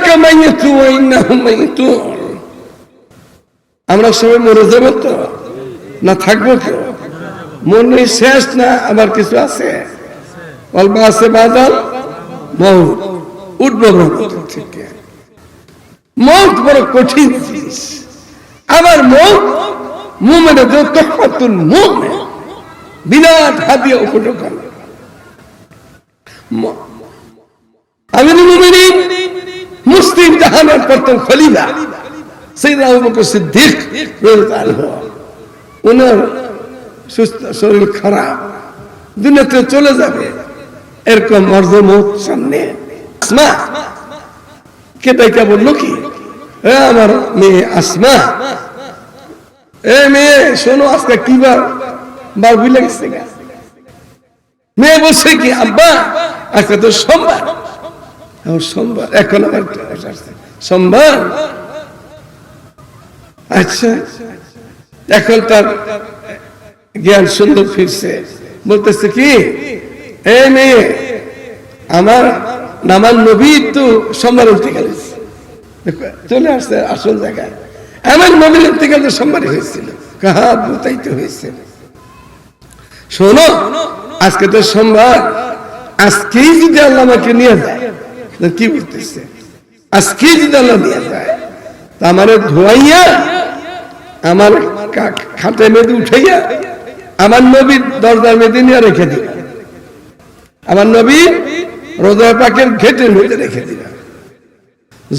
ইন্নাকা ওয়া মাইয়াতুন আমরা সবাই মরে যাব তো? না থাকব তো? মনে শেষ না? আবার কিছু আছে? অল্প আছে বাদল মৌত উঠবো থেকে। মৌত বড় কঠিন জিনিস। আবার মৌত মুমেন্টে যে তফাতুল মুমেন্ট বিরাট আমির মুমিনিন প্রথম খলিফা। সৈয়দ আবু বকর সিদ্দিক ওনার সুস্থ শরীর খারাপ। দুনিয়াতে চলে যাবে। এরকম সামনে। আসমা বলল কি? আমার মেয়ে আসমা। এ মেয়ে, শোনো, আজকে কি বার ভুলে গেছে মেয়ে বলছে কি, আব্বা, আজকে তো সোমবার। আমার এখন আমার আচ্ছা এখন তার জ্ঞান সুন্দর ফিরছে। বলতেছে কি? এ মেয়ে, আমার নবী তো সোমবার উঠতে গেল চলে আসছে আসল জায়গায়। আমার নবীর ইন্তেকাল তো সোমবারই হয়েছিল। কাহা বুতাইতে হয়েছে। শোনো, আজকে তো সোমবার। আজকেই যদি আল্লাহ আমাকে নিয়ে যায় কি আজকেই যদি আল্লাহ নিয়ে যায়। তা আমার ধোয়াইয়া আমার খাটে মেয়েদের উঠাইয়া আমার নবীর দরজার মেয়েদের নিয়ে রেখে দিবা আমার নবী রোজা পাকের ঘেটের মধ্যে রেখে দিবা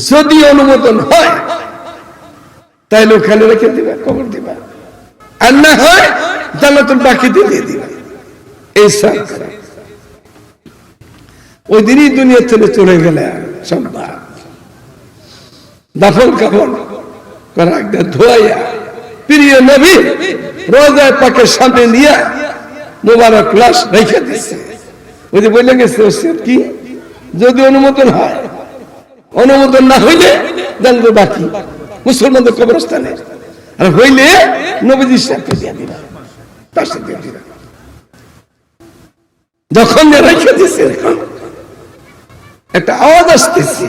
যদি অনুমোদন হয়, তাইলে ওখানে রেখে দিবা, কবর দিবা। আর না হয়, জান্নাতুল বাকিতে দিয়ে দিবা। এই সাত ওই দিনই দুনিয়া থেকে চলে গেলে সম্ভব দাফন কাফন করা ধোয়াইয়া। প্রিয় নবী রোজায় পাকের সামনে নিয়ে মোবারক লাশ রেখে দিচ্ছে ওই যে বলে গেছে কি? যদি অনুমোদন হয় অনুমোদন না হইলে জানব বাকি। মুসলমানদের কবরস্থানে। আর হইলে নবীজি সাথে দিয়ে দিবা তার সাথে যখন রেখে এরকম, একটা আওয়াজ আসতেছে।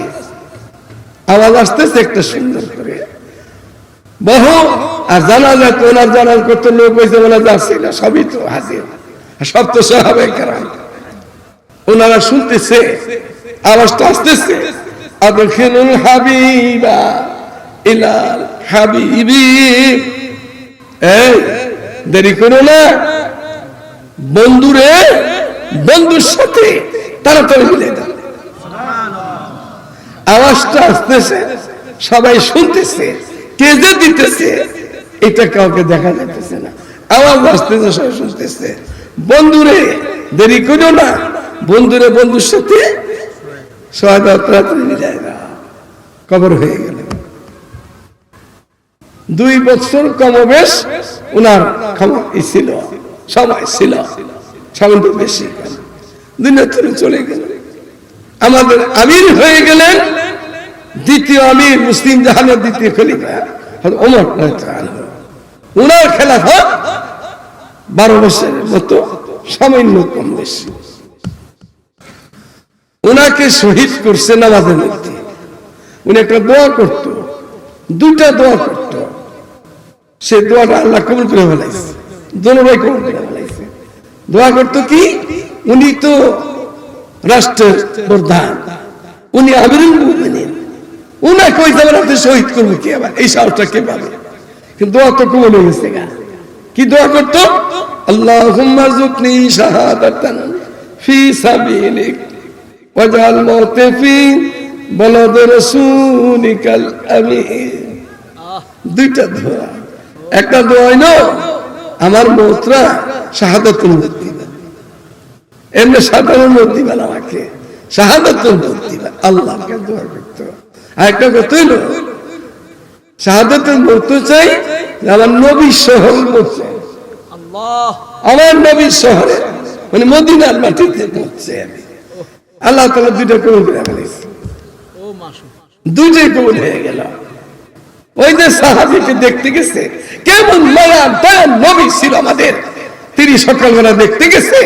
আওয়াজ আসতেছে একটা সুন্দর করে। বহু আর জানা যায় তো ওনার জানার কত লোক হয়েছে ওনার যাচ্ছিল সবই তো হাজির। সব তো সাহাবে কারাম। ওনারা শুনতেছে, আওয়াজটা আসতেছে। আদখিলুল হাবিবা ইলাল হাবিবি। এই, দেরি করো না। বন্ধুরে, বন্ধুর সাথে তাড়াতাড়ি মিলে দাও। আওয়াজটা আসতেছে, সবাই শুনতেছে কে যে দিতেছে, এটা কাউকে দেখা যাইতেছে না। আওয়াজ আসতেছে, সবাই শুনতেছে। বন্ধুরে, দেরি করো না। বন্ধুরে, বন্ধুর সাথে কবর হয়ে গেল। দুই বছর কমবেশ ওনার ক্ষমা ছিল, সময় ছিল সামান্য বেশি। থেকে চলে গেল। আমাদের আমির হয়ে গেলেন। দ্বিতীয় আমির মুসলিম জাহানের দ্বিতীয় খলিফা ওমর রাদিয়াল্লাহু খেলাফা বারো বছরের মতো, সামান্য কম বেশি। উনাকে শহীদ করছে নামাজের মধ্যে। উনি একটা দোয়া করত, দুইটা দোয়া করত। সে দোয়াটা আল্লাহ কবুল করে ফেলাইছে কবুল করে ফেলাইছে। দোয়া করত কি? উনি তো রাষ্ট্রের প্রধান উনি আমিরুল মুমিনিন। উনাকে ওই জায়গাতে শহীদ করবে কে আবার? এই সাহসটা কে পাবে? কিন্তু দোয়া তো হয়ে গেছে গা। কি দোয়া করত? আল্লাহুম্মা রযুকনি শাহাদাতান ফি সাবিলিক ওয়াজআল মাউতি ফি রাসূলিকাল আমিন। দুইটা দোয়া। একটা আমার মৌতরা শাহাদাতুল দিবেন এমনি সাধারণ শাহাদাতুল মৌত আল্লাহকে দোয়া করতে আর একটা কথা হইল শাহাদাতুল মৌত চাই আমার নবী শহর চাই আমার নবীর শহরে মানে মদিনার মাটিতে পড়ছে আমি। আল্লাহ তালা দুইটা কবুল করে ফেলেছে। দুইটাই কবুল হয়ে গেল। ওই যে সাহাবিকে দেখতে গেছে কেমন মায়া দয়াল নবী ছিল আমাদের। তিনি সকালবেলা দেখতে গেছে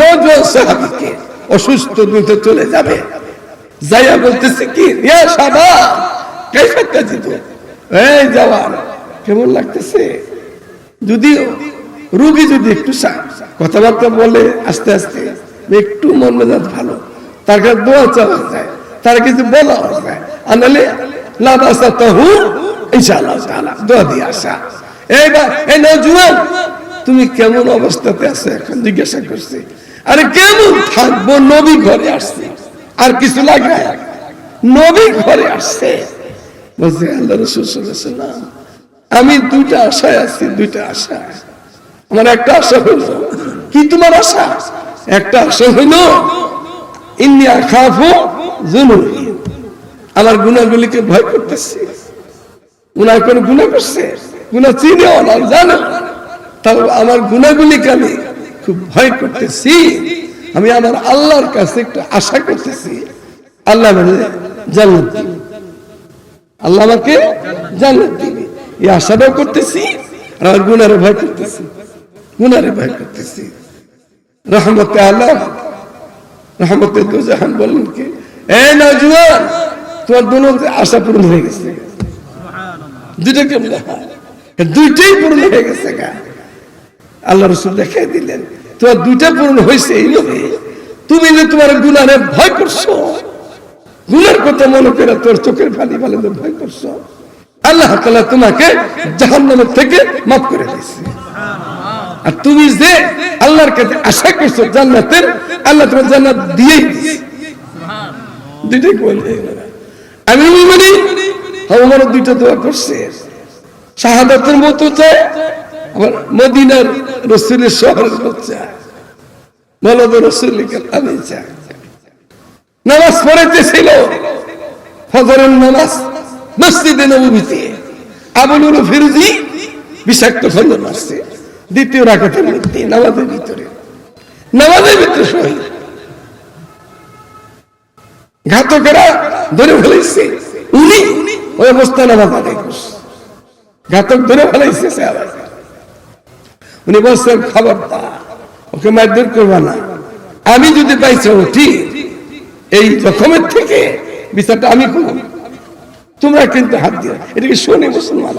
নজন সাহাবিকে। অসুস্থ দ্রুত চলে যাবে। যাইয়া বলতেছে কি কেমন লাগতেছে? যদিও রুগী যদি একটু কথাবার্তা বলে আস্তে আস্তে, একটু মন মেজাজ ভালো, তার কাছে দোয়া চাওয়া যায়, তার কিছু বলা যায়, আর নাহলে লাভ আসা তহু দোয়া দিয়ে আসা। এইবার, এই নজুয়ান তুমি কেমন অবস্থাতে আছো? এখন জিজ্ঞাসা করছি। আরে কেমন থাকব? নবী ঘরে আসছে। আর কিছু লাগে নবী ঘরে আসছে। বলছে, আল্লাহ রসুল সাল্লাম আমি দুইটা আশায় আছি, দুইটা আশা। আমার একটা আশা হইল কি তোমার আশা? একটা আশা হইল ইন্নি আখাফু জুনুবি আমার গুণাগুলিকে ভয় করতেছি। উনার কোন গুণা করছে? গুণা চিনেও না জানো আমার গুণাগুলিকে আমি খুব ভয় করতেছি। আমি আমার আল্লাহর কাছে একটু আশা করতেছি। আল্লাহ জান্নাত আল্লাহ আমাকে জান্নাত দিবে। এই আশাটাও করতেছি আর আমার ভয় করতেছি। ভয় করতেছি। আল্লাহ, রহমতে তো জাহান বললেন কি, এ তোমার দুনো আশা পূরণ হয়ে গেছে। দুইটা কেমন দুইটাই পূরণ হয়ে গেছে গা। আল্লাহ রসুল দেখাই দিলেন, তোমার দুইটা পূরণ হয়েছে তুমি যে তোমার গুনারে ভয় করছ, গুনার কথা মনে করে তোর চোখের ফালি ফালি ভয় করছ, আল্লাহ তালা তোমাকে থেকে মাফ করে দিয়েছে। আর তুমি যে আল্লাহর কাছে আশা করছ জান্নাতের, আল্লাহ তোমার জান্নাত দিয়েই দুইটাই বলছে আমি মানে আমার দুইটা দোয়া করছে। শাহাদাতের মতো চায় আবার মদিনার রসুলের শহরের বাচ্চা। মলদ রসুলিকে আমি চাই নামাজ ফজরের নামাজ মসজিদে নবীতে ফিরুজি বিষাক্ত মারছে। দ্বিতীয় রাখাতের মধ্যে নামাজের ভিতরে। নামাজের ভিতরে শহীদ। ঘাতকেরা ধরে ফেলেছে উনি ওই অবস্থা নামাজ আদায় ঘাতক ধরে ফেলাইছে সে আবার। উনি বলছেন খবরদার, ওকে মারধর করবা না। আমি যদি পাইছি উঠি এই জখমের থেকে বিচারটা আমি করব তোমরা কিন্তু হাত দিয়ে এটাকে শোনে মুসলমান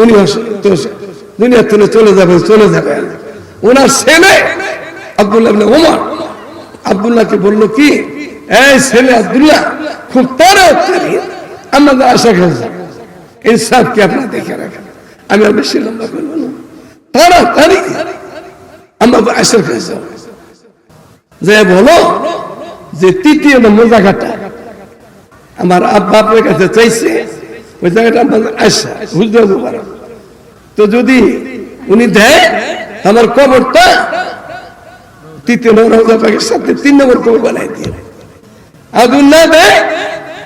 উনি তো দুনিয়া থেকে চলে যাবে চলে যাবে। ওনার ছেলে আব্দুল্লাহ ওমর আব্দুল্লাহকে বলল, কি? এই ছেলে আব্দুল্লাহ খুব তাড়াতাড়ি আমাদের আশা করছে ইনসাফকে আপনার দেখে রাখেন? আমি আর বেশি লম্বা করব না। তাড়াতাড়ি আমাদের আশার কাছে যে বলো যে তৃতীয় নম্বর জায়গাটা। আমার আব্বা কাছে চাইছে, ওই জায়গাটা বুঝতে পারো তো যদি উনি দেয়, আমার কবরটা তৃতীয় নম্বর জায়গার সাথে তিন নম্বর কবর বানাই দিয়ে। আগুন না দেয়,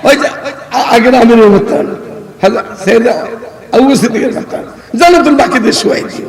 ওই আগের আমির মতন আবু সিদ্দিকের মতন জানো তুমি বাকিদের শোয়াই দিও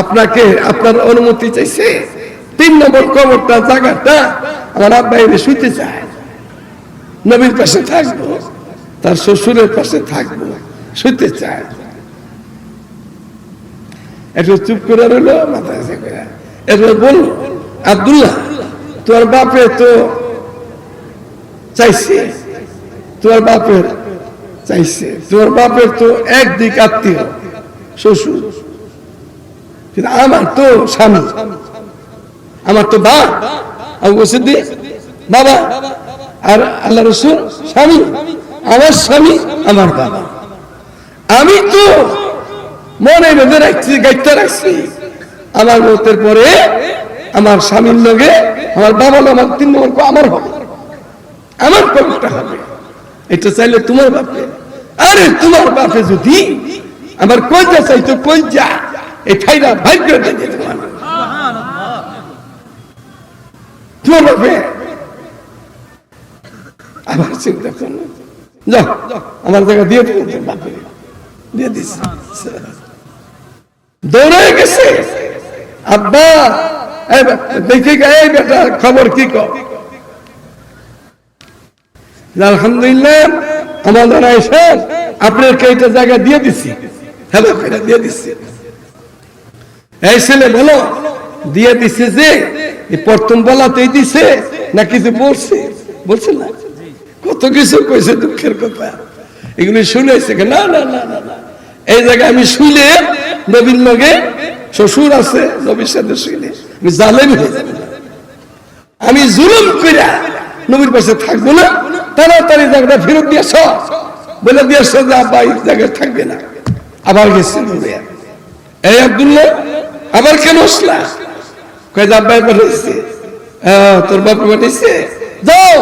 আপনাকে আপনার অনুমতি চাইছে। তিন নম্বর কবরটা, জায়গাটা আমার আব্বা এনে শুইতে চায়। নবীর পাশে থাকব, তার শ্বশুরের পাশে থাকব, শুইতে চায়। একটু চুপ করে রইল মাথা এরপর তোর বাপে তো চাইছে তোর বাপের চাইছে তোর বাপের তো একদিক আত্মীয়, শ্বশুর। আমার তো স্বামী, আমার তো বাপ আবু বাবা আর আল্লাহ রসুল স্বামী, আমার স্বামী, আমার বাবা। আমি তো মনে বেঁধে রাখছি, গাইতে রাখছি। আমার মতের পরে আমার স্বামীর লগে আমার বাবা আমার তিন নম্বর আমার হবে। আমার কবরটা হবে। এটা চাইলে তোমার বাপে। আরে তোমার বাপে যদি আমার কইজা চাইতো কইজা ভাগ্য দিয়ে আবার চিন্তা যাও আমার জায়গা দিয়ে দিয়ে দিস। দৌড়ে গেছে। আব্বা দেখি এই বেটা, খবর কি কর? আলহামদুলিল্লাহ আমাদের আপনার কেইটা জায়গা দিয়ে দিছি। হ্যালো করে দিয়ে দিচ্ছি এই ছেলে বলো, দিয়ে দিছে যে প্রথম বলাতেই দিছে না কিছু বলছে? বলছে না। কত কিছু কইছে দুঃখের কথা। এগুলি শুনেছে না না না না না। এই জায়গায় আমি শুনে নবীন লগে শ্বশুর আছে, নবীর সাথে শুনে আমি জালেম হয়ে যাবে। আমি জুলুম কইরা নবীর পাশে থাকব না, তাড়াতাড়ি জায়গাটা ফেরত দিয়েছ বলে দিয়েছ যে, আব্বা, এই জায়গায় থাকবে না। আবার গেছে। এই আব্দুল্লাহ আবার কেন আসলা? কয়ে আব্বাই হ্যাঁ, তোর বাপ যাও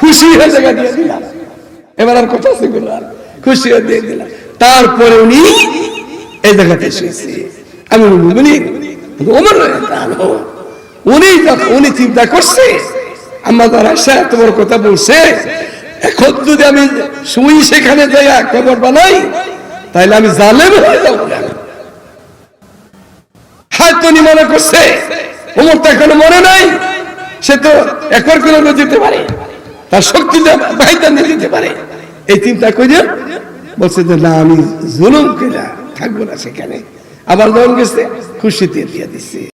খুশি হয়ে দিয়ে দিলাম। এবার আর কথা আর। খুশি হয়ে দিয়ে দিলাম। তারপরে উনি এই জায়গাতে শুয়েছে আমি বলি ওমর উনি উনি চিন্তা করছে আমার দ্বারা আসা তোমার কথা বলছে। এখন যদি আমি শুই সেখানে যাই খবর বানাই তাহলে আমি জালেম হয়ে যাব। হয়তো মনে করছে? উমর তো এখনও মনে নাই। সে তো একবার করে যেতে পারে। তার শক্তি বাহিতা নিয়ে যেতে পারে। এই চিন্তা করে বলছে যে, না, আমি জুলুম কিনা থাকব না সেখানে। আবার যখন গেছে, খুশিতে দিয়ে দিচ্ছে